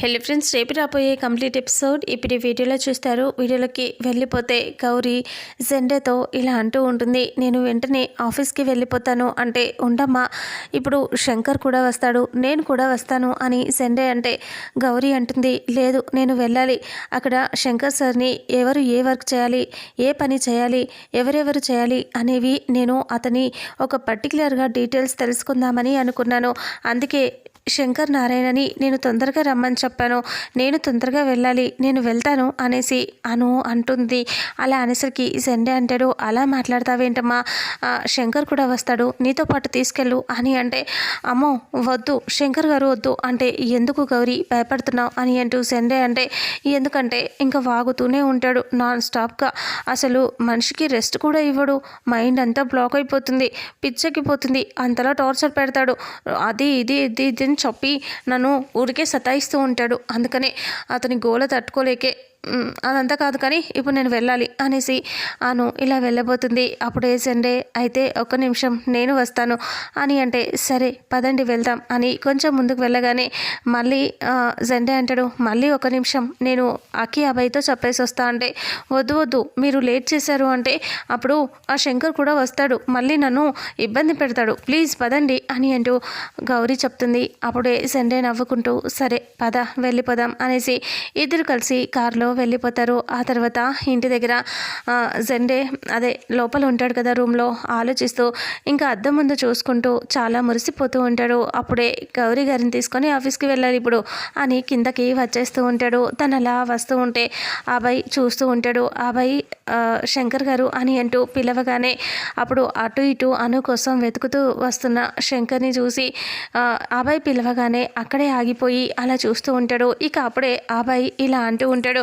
హెల్లీ friends రేపు రాబోయే complete episode ఇప్పుడు వీడియోలో చూస్తారు. వీడియోలోకి వెళ్ళిపోతే గౌరీ జెండేతో ఇలా అంటూ ఉంటుంది. నేను వెంటనే ఆఫీస్కి వెళ్ళిపోతాను అంటే ఉండమ్మా ఇప్పుడు శంకర్ కూడా వస్తాడు నేను కూడా వస్తాను అని జెండే అంటే గౌరీ అంటుంది. లేదు నేను వెళ్ళాలి. అక్కడ శంకర్ సార్ని ఎవరు ఏ వర్క్ చేయాలి ఏ పని చేయాలి ఎవరెవరు చేయాలి అనేవి నేను అతని ఒక పర్టికులర్గా డీటెయిల్స్ తెలుసుకుందామని అనుకున్నాను. అందుకే శంకర్ నారాయణని నేను తొందరగా రమ్మని చెప్పాను. నేను తొందరగా వెళ్ళాలి నేను వెళ్తాను అనేసి అను అంటుంది. అలా అనేసరికి సండే అంటాడు అలా మాట్లాడతావేంటమ్మా? శంకర్ కూడా వస్తాడు నీతో పాటు తీసుకెళ్ళు అని అంటే అమ్మో వద్దు శంకర్ గారు వద్దు అంటే ఎందుకు గౌరీ భయపడుతున్నావు? అని అంటూ సండే అంటే ఎందుకంటే ఇంకా వాగుతూనే ఉంటాడు నాన్ స్టాప్గా. అసలు మనిషికి రెస్ట్ కూడా ఇవ్వడు మైండ్ అంతా బ్లాక్ అయిపోతుంది పిచ్చెక్కిపోతుంది అంతలా టార్చర్ పెడతాడు. అది ఇది ఇది ఇది చెప్పి నన్ను ఊరికే సతాయిస్తూ ఉంటాడు. అందుకనే అతని గోల తట్టుకోలేకే అదంతా కాదు కానీ ఇప్పుడు నేను వెళ్ళాలి అనేసి అను ఇలా వెళ్ళబోతుంది. అప్పుడు సండే అయితే ఒక్క నిమిషం నేను వస్తాను అని అంటే సరే పదండి వెళ్దాం అని కొంచెం ముందుకు వెళ్ళగానే మళ్ళీ జెండే అంటాడు మళ్ళీ ఒక నిమిషం నేను అకి అబ్బాయితో చెప్పేసి వస్తా అంటే వద్దు వద్దు మీరు లేట్ చేశారు అంటే అప్పుడు ఆ శంకర్ కూడా వస్తాడు మళ్ళీ నన్ను ఇబ్బంది పెడతాడు ప్లీజ్ పదండి అని అంటూ గౌరీ చెప్తుంది. అప్పుడే సండే నవ్వుకుంటూ సరే పద వెళ్ళిపోదాం అనేసి ఇద్దరు కలిసి కారులో వెళ్ళిపోతారు. ఆ తర్వాత ఇంటి దగ్గర జెండే అదే లోపల ఉంటాడు కదా రూమ్లో ఆలోచిస్తూ ఇంకా అద్దం ముందు చూసుకుంటూ చాలా మురిసిపోతూ ఉంటాడు. అప్పుడే గౌరీ గారిని తీసుకొని ఆఫీస్కి వెళ్ళాలి ఇప్పుడు. అని కిందకి వచ్చేస్తూ ఉంటాడు. తను అలా వస్తూ ఉంటే అబ్బాయి చూస్తూ ఉంటాడు. అబ్బాయి శంకర్ గారు అని అంటూ పిలవగానే అప్పుడు అటు ఇటు అను కోసం వెతుకుతూ వస్తున్న శంకర్ని చూసి ఆ, అబ్బాయి పిలవగానే అక్కడే ఆగిపోయి అలా చూస్తూ ఉంటాడు. ఇక అప్పుడే అబ్బాయి ఇలా అంటూ ఉంటాడు.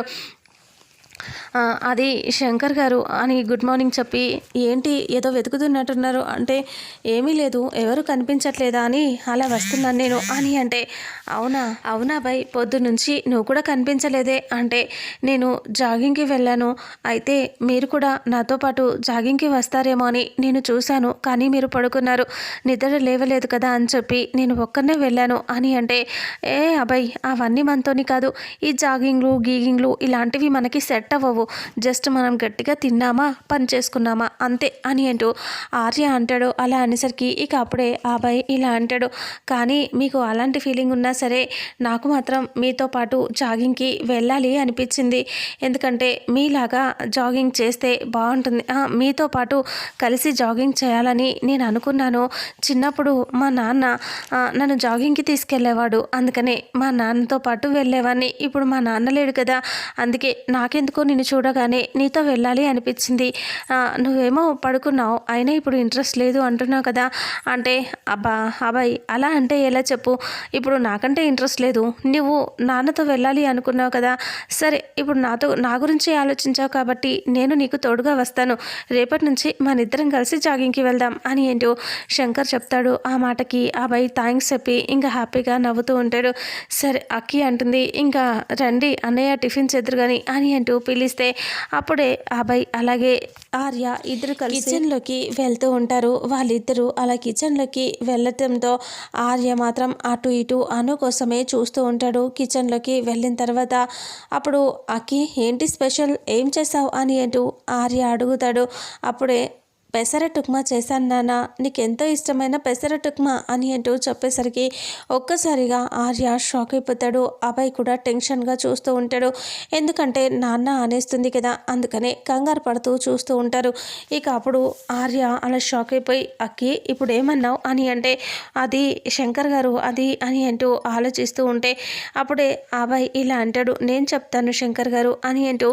అది శంకర్ గారు అని గుడ్ మార్నింగ్ చెప్పి ఏంటి ఏదో వెతుకుతున్నట్టున్నారు అంటే ఏమీ లేదు ఎవరు కనిపించట్లేదా అని అలా వస్తున్నాను నేను అని అంటే అవునా అవునా బాయ్ పొద్దు నుంచి నువ్వు కూడా కనిపించలేదే అంటే నేను జాగింగ్కి వెళ్ళాను అయితే మీరు కూడా నాతో పాటు జాగింగ్కి వస్తారేమో అని నేను చూశాను కానీ మీరు పడుకున్నారు నిద్ర లేవలేదు కదా అని చెప్పి నేను ఒక్కనే వెళ్ళాను అని అంటే ఏ అబ్బాయి అవన్నీ మనతోని కాదు ఈ జాగింగ్లు గీగింగ్లు ఇలాంటివి మనకి సెట్ అవ్వవు జస్ట్ మనం గట్టిగా తిన్నామా పని చేసుకున్నామా అంతే అని అంటూ ఆర్య అంటాడు. అలా అనేసరికి ఇక అప్పుడే ఆ అబ్బాయి ఇలా అంటాడు. కానీ మీకు అలాంటి ఫీలింగ్ ఉన్నా సరే నాకు మాత్రం మీతో పాటు జాగింగ్కి వెళ్ళాలి అనిపించింది. ఎందుకంటే మీలాగా జాగింగ్ చేస్తే బాగుంటుంది. మీతో పాటు కలిసి జాగింగ్ చేయాలని నేను అనుకున్నాను. చిన్నప్పుడు మా నాన్న నన్ను జాగింగ్కి తీసుకెళ్ళేవాడు అందుకనే మా నాన్నతో పాటు వెళ్ళేవాడిని ఇప్పుడు మా నాన్న లేడు కదా. అందుకే నాకెందుకు నిన్ను చూడగానే నీతో వెళ్ళాలి అనిపించింది. నువ్వేమో పడుకున్నావు అయినా ఇప్పుడు ఇంట్రెస్ట్ లేదు అంటున్నావు కదా. అంటే అబ్బా అబ్బాయి అలా అంటే ఎలా చెప్పు? ఇప్పుడు నాకంటే ఇంట్రెస్ట్ లేదు నువ్వు నాన్నతో వెళ్ళాలి అనుకున్నావు కదా. సరే ఇప్పుడు నాతో నా గురించి ఆలోచించావు కాబట్టి నేను నీకు తోడుగా వస్తాను. రేపటి నుంచి మన ఇద్దరం కలిసి జాగింగ్కి వెళ్దాం అని ఏంటో శంకర్ చెప్తాడు. ఆ మాటకి ఆ అబ్బాయి థ్యాంక్స్ చెప్పి ఇంకా హ్యాపీగా నవ్వుతూ ఉంటాడు. సరే అక్కి అంటుంది ఇంకా రండి అన్నయ్య టిఫిన్ చేద్దరు కానీ అని అంటూ పిలిస్తే అప్పుడే అభయ్ అబ్బాయి అలాగే ఆర్య ఇద్దరు కలిసి కిచెన్లోకి వెళ్తూ ఉంటారు. వాళ్ళిద్దరూ అలా కిచెన్లోకి వెళ్ళటంతో ఆర్య మాత్రం అటు ఇటు అను కోసమే చూస్తూ ఉంటాడు. కిచెన్లోకి వెళ్ళిన తర్వాత అప్పుడు అక్కి ఏంటి స్పెషల్? ఏం చేసావు అని అంటూ ఆర్య అడుగుతాడు. అప్పుడే పెసరట్ ఉప్మా చేశాను నాన్న నీకు ఎంతో ఇష్టమైన పెసరట్ ఉప్మా అని అంటూ చెప్పేసరికి ఒక్కసారిగా ఆర్య షాక్ అయిపోతాడు. అబ్బాయి కూడా టెన్షన్గా చూస్తూ ఉంటాడు. ఎందుకంటే నాన్న అనేస్తుంది కదా అందుకనే కంగారు పడుతూ చూస్తూ ఉంటారు. ఇక అప్పుడు ఆర్య అలా షాక్ అయిపోయి అక్కి ఇప్పుడు ఏమన్నావు అని అంటే అది శంకర్ గారు అది అని అంటూ ఆలోచిస్తూ ఉంటే అప్పుడే అబ్బాయి ఇలా అంటాడు నేను చెప్తాను శంకర్ గారు అని అంటూ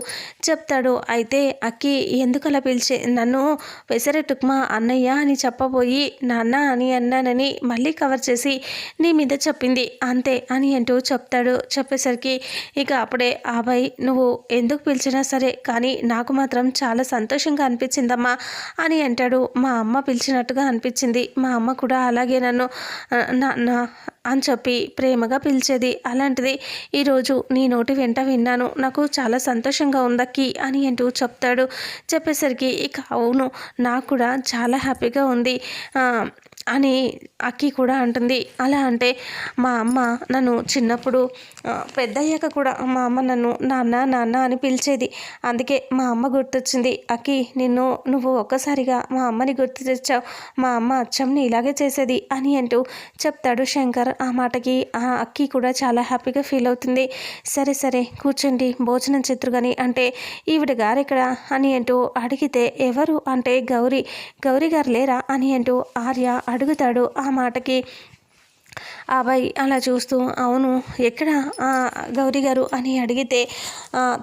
చెప్తాడు. అయితే అక్కి ఎందుకు అలా పిలిచే? నన్ను పెసర పెసరట్టుక్మా అన్నయ్య అని చెప్పబోయి నాన్న అని అన్నానని మళ్ళీ కవర్ చేసి నీ మీద చెప్పింది. అంతే అని అంటూ చెప్తాడు. చెప్పేసరికి ఇక అప్పుడే అబ్బాయి నువ్వు ఎందుకు పిలిచినా సరే కానీ నాకు మాత్రం చాలా సంతోషంగా అనిపించిందమ్మా అని అంటాడు. మా అమ్మ పిలిచినట్టుగా అనిపించింది. మా అమ్మ కూడా అలాగే నన్ను నాన్న నా అని చెప్పి ప్రేమగా పిలిచేది. అలాంటిది ఈరోజు నీ నోటి వెంట విన్నాను. నాకు చాలా సంతోషంగా ఉందక్కి అని అంటూ చెప్తాడు. చెప్పేసరికి ఇక అవును నాకు నాకు కూడా చాలా హ్యాపీగా ఉంది. అని అక్కి కూడా అంటుంది. అలా అంటే మా అమ్మ నన్ను చిన్నప్పుడు పెద్దయ్యాక కూడా మా అమ్మ నన్ను నాన్న నాన్న అని పిలిచేది. అందుకే మా అమ్మ గుర్తొచ్చింది. అక్కి నిన్ను నువ్వు ఒక్కసారిగా మా అమ్మని గుర్తు తెచ్చావు. మా అమ్మ అచ్చంని ఇలాగే చేసేది అని అంటూ చెప్తాడు శంకర్. ఆ మాటకి ఆ అక్కి కూడా చాలా హ్యాపీగా ఫీల్ అవుతుంది. సరే సరే కూర్చోండి భోజనం చెత్రు కానీ అంటే ఈవిడ గారు ఇక్కడ అని అంటూ అడిగితే ఎవరు? అంటే గౌరీ గౌరీ గారు లేరా? అని అంటూ ఆర్య అడుగుతాడు ఆ మాటకి. అబ్బాయి అలా చూస్తూ అవును ఎక్కడ గౌరీ గారు? అని అడిగితే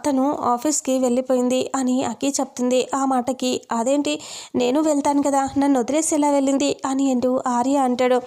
తను ఆఫీస్కి వెళ్ళిపోయింది అని అక్కి చెప్తుంది ఆ మాటకి. అదేంటి నేను వెళ్తాను కదా నన్ను వదిలేసి ఎలా వెళ్ళింది? అని అంటూ ఆర్య అంటాడు.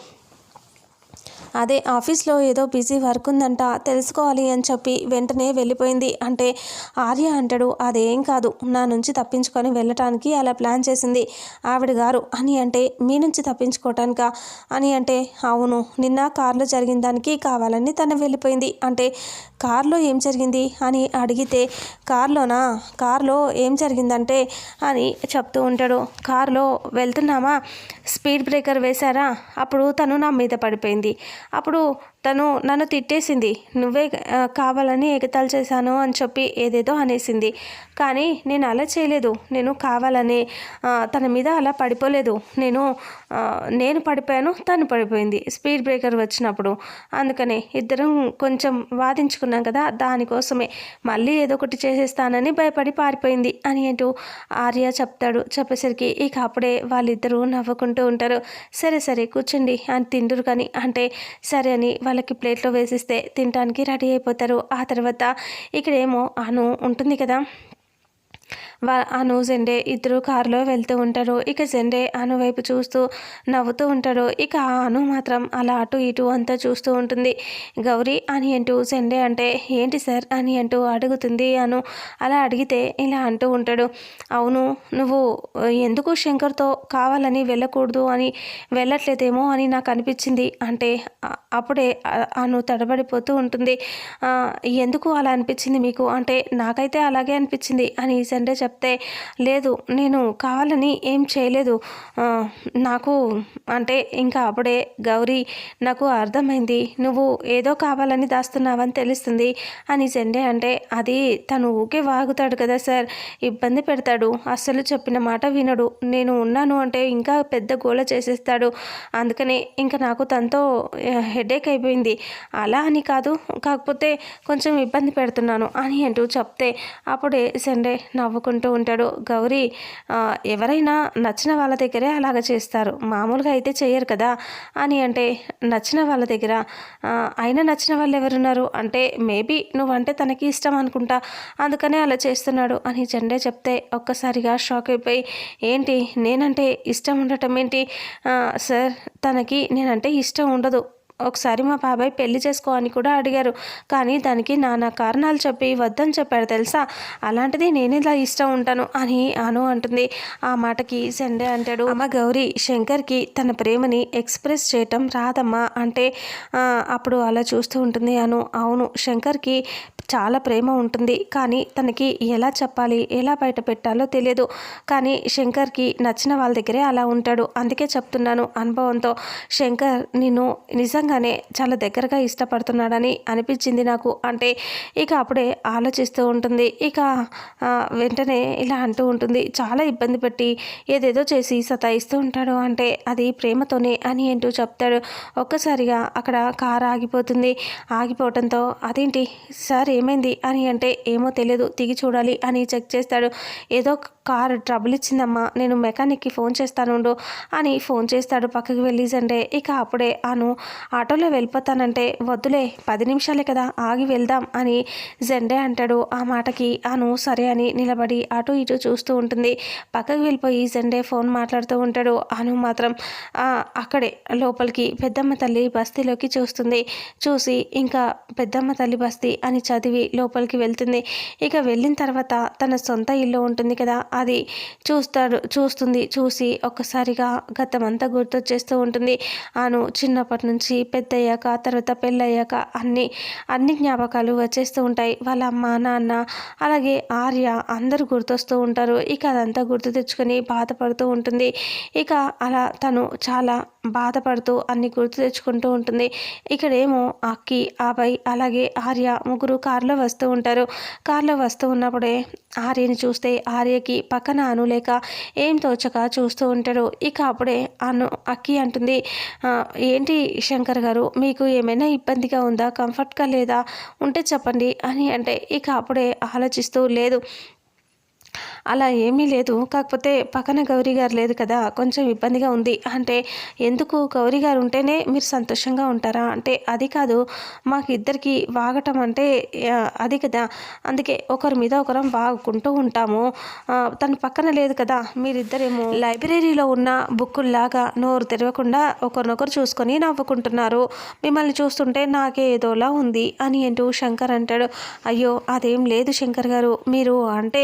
అదే ఆఫీస్లో ఏదో బిజీ వర్క్ ఉందంట తెలుసుకోవాలి అని చెప్పి వెంటనే వెళ్ళిపోయింది. అంటే ఆర్య అంటాడు అదేం కాదు నా నుంచి తప్పించుకొని వెళ్ళటానికి అలా ప్లాన్ చేసింది. ఆవిడ గారు అని అంటే మీ నుంచి తప్పించుకోవటానికా అని అంటే అవును నిన్న కారులో జరిగిన దానికి కావాలని తను వెళ్ళిపోయింది. అంటే కారులో ఏం జరిగింది? అని అడిగితే కారులోనా? కారులో ఏం జరిగిందంటే అని చెప్తూ ఉంటాడు. కారులో వెళ్తున్నామా? స్పీడ్ బ్రేకర్ వేశారా? అప్పుడు తను నా మీద పడిపోయింది. అప్పుడు తను నన్ను తిట్టేసింది. నువ్వే కావాలని ఎగతాలు చేశాను అని చెప్పి ఏదేదో అనేసింది. కానీ నేను అలా చేయలేదు. నేను కావాలని తన మీద అలా పడిపోలేదు. నేను నేను పడిపోయాను తను పడిపోయింది. స్పీడ్ బ్రేకర్ వచ్చినప్పుడు. అందుకనే ఇద్దరం కొంచెం వాదించుకున్నాం కదా దానికోసమే. మళ్ళీ ఏదో ఒకటి చేసేస్తానని భయపడి పారిపోయింది అని అంటూ ఆర్య చెప్తాడు. చెప్పేసరికి ఇక అప్పుడే వాళ్ళిద్దరూ నవ్వుకుంటూ ఉంటారు. సరే సరే కూర్చోండి అని తిండురు కానీ అంటే సరే అని వాళ్ళకి ప్లేట్లో వేసిస్తే తినడానికి రెడీ అయిపోతారు. ఆ తర్వాత ఇక్కడేమో అను ఉంటుంది కదా అను జెండే ఇద్దరు కారులో వెళ్తూ ఉంటారు. ఇక జెండే అను వైపు చూస్తూ నవ్వుతూ ఉంటాడు ఇక ఆ అను మాత్రం అలా అటు ఇటు అంతా చూస్తూ ఉంటుంది. గౌరీ అని అంటూ జెండే అంటే ఏంటి సార్? అని అంటూ అడుగుతుంది అను. అలా అడిగితే ఇలా అంటూ ఉంటాడు. అవును నువ్వు ఎందుకు శంకర్తో కావాలని వెళ్ళకూడదు అని వెళ్ళట్లేదేమో అని నాకు అనిపించింది. అంటే అప్పుడే అను తడబడిపోతూ ఉంటుంది. ఎందుకు అలా అనిపించింది మీకు? అంటే నాకైతే అలాగే అనిపించింది అని సండే చెప్తే లేదు నేను కావాలని ఏం చేయలేదు. నాకు అంటే ఇంకా అప్పుడే గౌరీ నాకు అర్థమైంది. నువ్వు ఏదో కావాలని దాస్తున్నావని తెలుస్తుంది. అని సండే అంటే అది తను ఊకే వాగుతాడు కదా సార్. ఇబ్బంది పెడతాడు. అస్సలు చెప్పిన మాట వినడు. నేను ఉన్నాను అంటే ఇంకా పెద్ద గోల చేసేస్తాడు. అందుకనే ఇంకా నాకు తనతో హెడేక్ అయిపోయింది. అలా అని కాదు. కాకపోతే కొంచెం ఇబ్బంది పెడుతున్నాను అని అంటూ చెప్తే అప్పుడే సండే నవ్వుకుంటూ ఉంటాడు. గౌరీ ఎవరైనా నచ్చిన వాళ్ళ దగ్గరే అలాగ చేస్తారు. మామూలుగా అయితే చేయరు కదా? అని అంటే నచ్చిన వాళ్ళ దగ్గర అయినా నచ్చిన వాళ్ళు ఎవరున్నారు? అంటే మేబీ నువ్వంటే తనకి ఇష్టం అనుకుంటా. అందుకనే అలా చేస్తున్నాడు అని జెండే చెప్తే ఒక్కసారిగా షాక్ అయిపోయి ఏంటి? నేనంటే ఇష్టం ఉండటం ఏంటి? సార్ తనకి నేనంటే ఇష్టం ఉండదు. ఒకసారి మా బాబాయ్ పెళ్ళి చేసుకో అని కూడా అడిగారు. కానీ దానికి నానా కారణాలు చెప్పి వద్దని చెప్పాడు తెలుసా? అలాంటిది నేను ఇలా ఇష్టం ఉంటాను అని అను అంటుంది. ఆ మాటకి సండే అంటాడు. అమ్మ గౌరీ శంకర్కి తన ప్రేమని ఎక్స్ప్రెస్ చేయటం రాదమ్మా అంటే అప్పుడు అలా చూస్తూ ఉంటుంది అను. అవును శంకర్కి చాలా ప్రేమ ఉంటుంది. కానీ తనకి ఎలా చెప్పాలి ఎలా బయట పెట్టాలో తెలియదు. కానీ శంకర్కి నచ్చిన వాళ్ళ దగ్గరే అలా ఉంటాడు. అందుకే చెప్తున్నాను అనుభవంతో. శంకర్ నిన్ను నిజంగానే చాలా దగ్గరగా ఇష్టపడుతున్నాడని అనిపించింది నాకు. అంటే ఇక అప్పుడే ఆలోచిస్తూ ఉంటుంది. ఇక వెంటనే ఇలా అంటూ ఉంటుంది. చాలా ఇబ్బంది పెట్టి ఏదేదో చేసి సతాయిస్తూ ఉంటాడు. అంటే అది ప్రేమతోనే అని అంటూ చెప్తాడు. ఒక్కసారిగా అక్కడ కారు ఆగిపోతుంది. ఆగిపోవడంతో అదేంటి? సార్ ఏమైంది? అని అంటే ఏమో తెలియదు. దిగి చూడాలి అని చెక్ చేస్తాడు. ఏదో కారు ట్రబుల్ ఇచ్చిందమ్మా. నేను మెకానిక్కి ఫోన్ చేస్తానుండు అని ఫోన్ చేస్తాడు పక్కకి వెళ్ళి. సండే ఇక అప్పుడే అను ఆటోలో వెళ్ళిపోతానంటే వద్దులే పది నిమిషాలే కదా ఆగి వెళ్దాం అని జెండే అంటాడు. ఆ మాటకి అను సరే అని నిలబడి అటు ఇటు చూస్తూ ఉంటుంది. పక్కకి వెళ్ళిపోయి జెండే ఫోన్ మాట్లాడుతూ ఉంటాడు. అను మాత్రం అక్కడే లోపలికి పెద్దమ్మ తల్లి బస్తీలోకి చూస్తుంది. చూసి ఇంకా పెద్దమ్మ తల్లి బస్తీ అని చదివి లోపలికి వెళ్తుంది. ఇక వెళ్ళిన తర్వాత తన సొంత ఇల్లు ఉంటుంది కదా అది చూస్తాడు చూస్తుంది చూసి ఒక్కసారిగా గతమంతా గుర్తొచ్చేస్తూ ఉంటుంది. ఆను చిన్నప్పటి నుంచి పెద్దయ్యాక తర్వాత పెళ్ళయ్యాక అన్ని అన్ని జ్ఞాపకాలు వచ్చేస్తూ ఉంటాయి. వాళ్ళ అమ్మ నాన్న అలాగే ఆర్య అందరూ గుర్తొస్తూ ఉంటారు. ఇక అదంతా గుర్తు తెచ్చుకొని బాధపడుతూ ఉంటుంది. ఇక అలా తను చాలా బాధపడుతూ అన్ని గుర్తు తెచ్చుకుంటూ ఉంటుంది. ఇక్కడేమో అక్కి అభయ్ అలాగే ఆర్య ముగ్గురు కారులో వస్తూ ఉంటారు. కారులో వస్తూ ఉన్నప్పుడే ఆర్యని చూస్తే ఆర్యకి పక్కన అను లేక ఏం తోచక చూస్తూ ఉంటారు ఇక అప్పుడే అను అక్కి అంటుంది ఏంటి శంకర్ గారు మీకు ఏమైనా ఇబ్బందిగా ఉందా కంఫర్ట్గా లేదా? ఉంటే చెప్పండి అని అంటే ఇక అప్పుడే ఆలోచిస్తూ లేదు అలా ఏమీ లేదు. కాకపోతే పక్కన గౌరీ గారు లేదు కదా కొంచెం ఇబ్బందిగా ఉంది. అంటే ఎందుకు గౌరీ గారు ఉంటేనే మీరు సంతోషంగా ఉంటారా? అంటే అది కాదు మాకు ఇద్దరికి వాగటం అంటే అది కదా. అందుకే ఒకరి మీద ఒకరం వాగుకుంటూ ఉంటాము. తను పక్కన లేదు కదా మీరిద్దరేమో లైబ్రరీలో ఉన్న బుక్కుల్లాగా నోరు తెరవకుండా ఒకరినొకరు చూసుకొని నవ్వుకుంటున్నారు. మిమ్మల్ని చూస్తుంటే నాకే ఏదోలా ఉంది అని ఏంటో శంకర్ అంటాడు. అయ్యో అదేం లేదు శంకర్ గారు. మీరు అంటే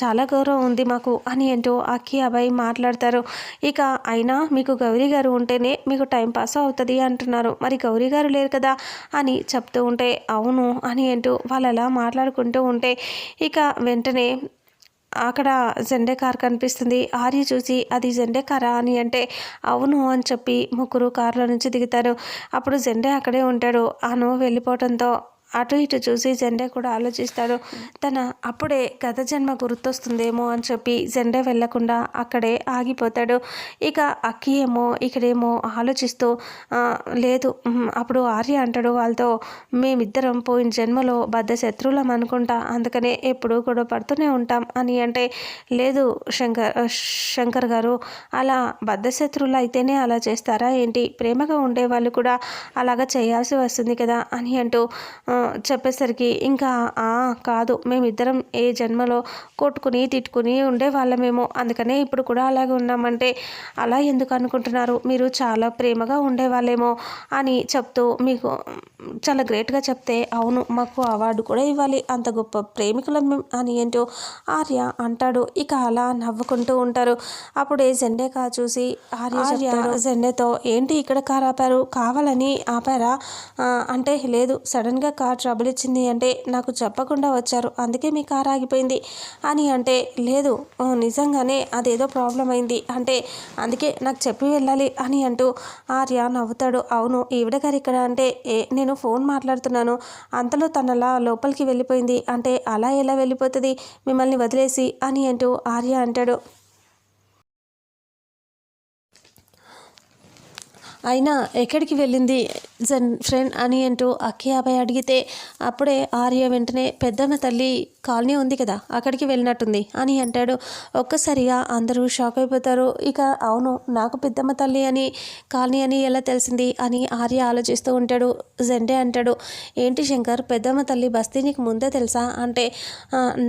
చాలా గౌరవం ఉంది మాకు అని ఏంటో అక్కి అబ్బాయి మాట్లాడతారు. ఇక అయినా మీకు గౌరీ గారు ఉంటేనే మీకు టైం పాస్ అవుతుంది అంటున్నారు. మరి గౌరీ గారు లేరు కదా అని చెప్తూ ఉంటే అవును అని ఏంటో వాళ్ళు అలా మాట్లాడుకుంటూ ఉంటే ఇక వెంటనే అక్కడ జెండే కార్ కనిపిస్తుంది. ఆర్య చూసి అది జెండే కారా అని అంటే అవును అని చెప్పి ముగ్గురు కారులో నుంచి దిగుతారు. అప్పుడు జెండే అక్కడే ఉంటాడు. అను వెళ్ళిపోవడంతో అటు ఇటు చూసి జెండే కూడా ఆలోచిస్తాడు. తన అప్పుడే గత జన్మ గుర్తొస్తుందేమో అని చెప్పి జెండే వెళ్ళకుండా అక్కడే ఆగిపోతాడు. ఇక అక్కి ఏమో ఇక్కడేమో ఆలోచిస్తూ లేదు అప్పుడు ఆర్య అంటాడు వాళ్ళతో మేమిద్దరం పోయిన జన్మలో బద్ద శత్రువులం అనుకుంటా అందుకనే ఎప్పుడు గొడవ పడుతూనే ఉంటాం అని అంటే లేదు శంకర్ శంకర్ గారు అలా బద్ద శత్రువులు అయితేనే అలా చేస్తారా ఏంటి? ప్రేమగా ఉండే వాళ్ళు కూడా అలాగా చేయాల్సి వస్తుంది కదా అని అంటూ చెప్పేసరికి ఇంకా కాదు మేమిద్దరం ఏ జన్మలో కొట్టుకుని తిట్టుకుని ఉండే వాళ్ళమేమో అందుకనే ఇప్పుడు కూడా అలాగే ఉన్నామంటే అలా ఎందుకు అనుకుంటున్నారు? మీరు చాలా ప్రేమగా ఉండేవాళ్ళేమో అని చెప్తూ మీకు చాలా గ్రేట్గా చెప్తే అవును మాకు అవార్డు కూడా ఇవ్వాలి. అంత గొప్ప ప్రేమికులం అని ఏంటో ఆర్య అంటాడు. ఇక అలా నవ్వుకుంటూ ఉంటారు. అప్పుడే జెండేకా చూసి ఆర్య ఆర్య జెండేతో ఏంటి ఇక్కడ కార్ ఆపారు కావాలని ఆపారా? అంటే లేదు సడన్గా కార్ ట్రబుల్ ఇచ్చింది అంటే నాకు చెప్పకుండా వచ్చారు. అందుకే మీ కార్ ఆగిపోయింది అని అంటే లేదు నిజంగానే అదేదో ప్రాబ్లం అయింది. అంటే అందుకే నాకు చెప్పి వెళ్ళాలి అని అంటూ ఆర్య నవ్వుతాడు. అవును ఈవిడ గారు ఇక్కడ అంటే ఏ నేను ఫోన్ మాట్లాడుతున్నాను. అంతలో తనలా లోపలికి వెళ్ళిపోయింది. అంటే అలా ఎలా వెళ్ళిపోతుంది? మిమ్మల్ని వదిలేసి అని అంటూ ఆర్య అంటాడు. అయినా ఎక్కడికి వెళ్ళింది జన్ ఫ్రెండ్ అని అంటూ అక్కి అబ్బాయి అడిగితే అప్పుడే ఆర్య వెంటనే పెద్దమ్మ తల్లి కాలనీ ఉంది కదా అక్కడికి వెళ్ళినట్టుంది అని అంటాడు. ఒక్కసారిగా అందరూ షాక్ అయిపోతారు. ఇక అవును నాకు పెద్దమ్మ తల్లి అని కాలనీ అని ఎలా తెలిసింది అని ఆర్య ఆలోచిస్తూ ఉంటాడు. జెండే అంటాడు ఏంటి శంకర్ పెద్దమ్మ తల్లి బస్తీ నీకు ముందే తెలుసా? అంటే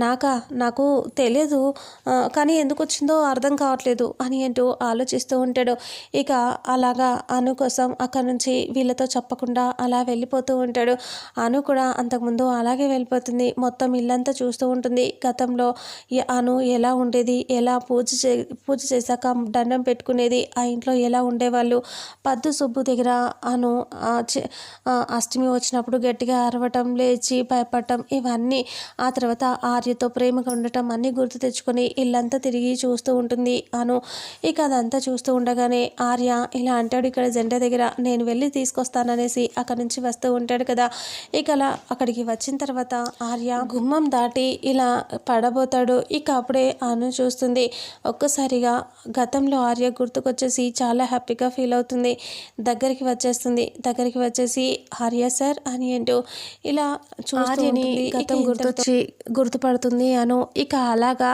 నాకా? నాకు తెలియదు. కానీ ఎందుకు వచ్చిందో అర్థం కావట్లేదు అని అంటూ ఆలోచిస్తూ ఉంటాడు. ఇక అలాగా అను కోసం అక్కడ నుంచి వీళ్ళతో చెప్పకుండా అలా వెళ్ళిపోతూ ఉంటాడు. అను కూడా అంతకుముందు అలాగే వెళ్ళిపోతుంది. మొత్తం ఇల్లంతా చూస్తూ ఉంటుంది. గతంలో అను ఎలా ఉండేది? ఎలా పూజ చే పూజ చేశాక దండం పెట్టుకునేది? ఆ ఇంట్లో ఎలా ఉండేవాళ్ళు? పద్దు సుబ్బు దగ్గర అను అష్టమి వచ్చినప్పుడు గట్టిగా అరవటం లేచి భయపడటం ఇవన్నీ ఆ తర్వాత ఆర్యతో ప్రేమగా ఉండటం అన్నీ గుర్తు తెచ్చుకొని ఇల్లంతా తిరిగి చూస్తూ ఉంటుంది అను. ఇక అదంతా చూస్తూ ఉండగానే ఆర్య ఇలా అంటాడు ఇక్కడ జెండా దగ్గర నేను వెళ్ళి తీసుకొస్తాననేసి అక్కడి నుంచి వస్తూ ఉంటాడు కదా. ఇక అలా అక్కడికి వచ్చిన తర్వాత ఆర్య గుమ్మం దాటి ఇలా పడబోతాడు. ఇక అప్పుడే అను చూస్తుంది. ఒక్కసారిగా గతంలో ఆర్య గుర్తుకొచ్చేసి చాలా హ్యాపీగా ఫీల్ అవుతుంది. దగ్గరికి వచ్చేస్తుంది. దగ్గరికి వచ్చేసి ఆర్య సార్ అని ఏంటో ఇలా ఆర్యని గతం గుర్తొచ్చి గుర్తుపడుతుంది అను. ఇక అలాగా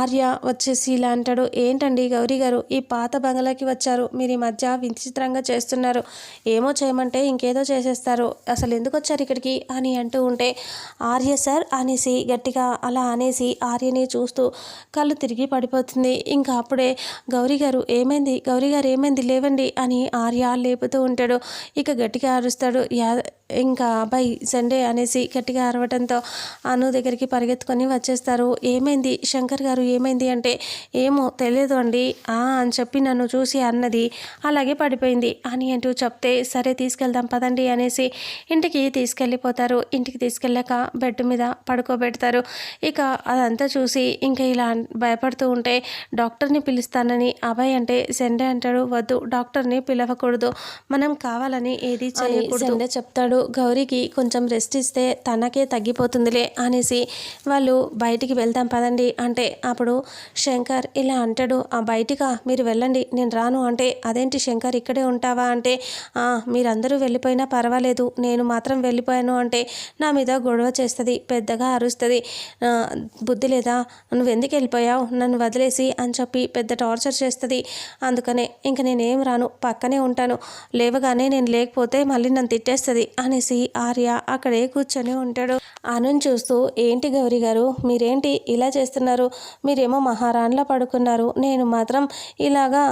ఆర్య వచ్చేసి ఇలా అంటాడు. ఏంటండి గౌరీ గారు ఈ పాత బంగళాకి వచ్చారు. మీరు ఈ మధ్య విచిత్రంగా చేస్తున్నారు. ఏమో చేయమంటే ఇంకేదో చేసేస్తారు. అసలు ఎందుకు వచ్చారు ఇక్కడికి? అని అంటూ ఉంటే ఆర్య సార్ అనేసి గట్టిగా అలా అనేసి ఆర్యని చూస్తూ కళ్ళు తిరిగి పడిపోతుంది. ఇంకా అప్పుడే గౌరీ గారు ఏమైంది? గౌరీ గారు ఏమైంది? లేవండి అని ఆర్య లేపుతూ ఉంటాడు. ఇక గట్టిగా అరుస్తాడు. యా ఇంకా అబ్బాయి సండే అనేసి గట్టిగా అరవడంతో అను దగ్గరికి పరిగెత్తుకొని వచ్చేస్తారు. ఏమైంది? శంకర్ గారు ఏమైంది అంటే ఏమో తెలియదు అండి. ఆ అని చెప్పి నన్ను చూసి అన్నది అలాగే పడిపోయింది. అని అంటూ చెప్తే సరే తీసుకెళ్దాం పదండి అనేసి ఇంటికి తీసుకెళ్ళిపోతారు. ఇంటికి తీసుకెళ్ళాక బెడ్ మీద పడుకోబెడతారు. ఇక అదంతా చూసి ఇంకా ఇలా భయపడుతూ ఉంటే డాక్టర్ని పిలుస్తానని అభయ్ అంటే సెండే అంటాడు వద్దు డాక్టర్ని పిలవకూడదు. మనం కావాలని ఏది చేయకూడదు. సెండే చెప్తాడు. గౌరీకి కొంచెం రెస్ట్ ఇస్తే తనకే తగ్గిపోతుందిలే అనేసి వాళ్ళు బయటికి వెళ్తాం పదండి. అంటే అప్పుడు శంకర్ ఇలా అంటాడు ఆ బయటికా? మీరు వెళ్ళండి. నేను రాను. అంటే అదేంటి శంకర్ ఇక్కడే ఉంటావా? అంటే మీరందరూ వెళ్ళిపోయినా పర్వాలేదు. నేను మాత్రం వెళ్ళిపోయాను. అంటే నా మీద గొడవ చేస్తుంది పెద్దగా అరుస్తుంది. బుద్ధి లేదా? నువ్వు ఎందుకు వెళ్ళిపోయావు? నన్ను వదిలేసి అని చెప్పి పెద్ద టార్చర్ చేస్తుంది. అందుకనే ఇంక నేనేం రాను పక్కనే ఉంటాను. లేవగానే నేను లేకపోతే మళ్ళీ నన్ను తిట్టేస్తుంది అని అనేసి ఆర్య అక్కడే కూర్చొని ఉంటాడు. ఆనంద్ చూస్తూ ఏంటి గౌరీ గారు? మీరేంటి ఇలా చేస్తున్నారు? మీరేమో మహారాణిలా పడుకున్నారు. నేను మాత్రం ఇలాగా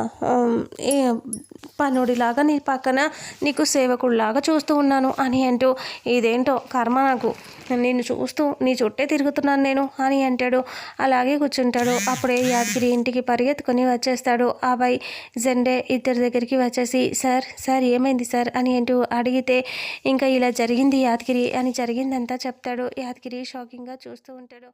పనుడిలాగా నీ పక్కన నీకు సేవకుడిలాగా చూస్తూ ఉన్నాను అని అంటూ ఇదేంటో కర్మ నాకు. నేను చూస్తూ నీ చుట్టే తిరుగుతున్నాను నేను అని అంటాడు. అలాగే కూర్చుంటాడు. అప్పుడే యాదగిరి ఇంటికి పరిగెత్తుకొని వచ్చేస్తాడు. అబ్బాయి జెండే ఇద్దరి దగ్గరికి వచ్చేసి సార్ సార్ ఏమైంది సార్? అని అంటూ అడిగితే ఇంకా ఇలా జరిగింది యాదగిరి అని జరిగిందంతా చెప్తాడు. యాదగిరి షాకింగ్గా చూస్తూ ఉంటాడు.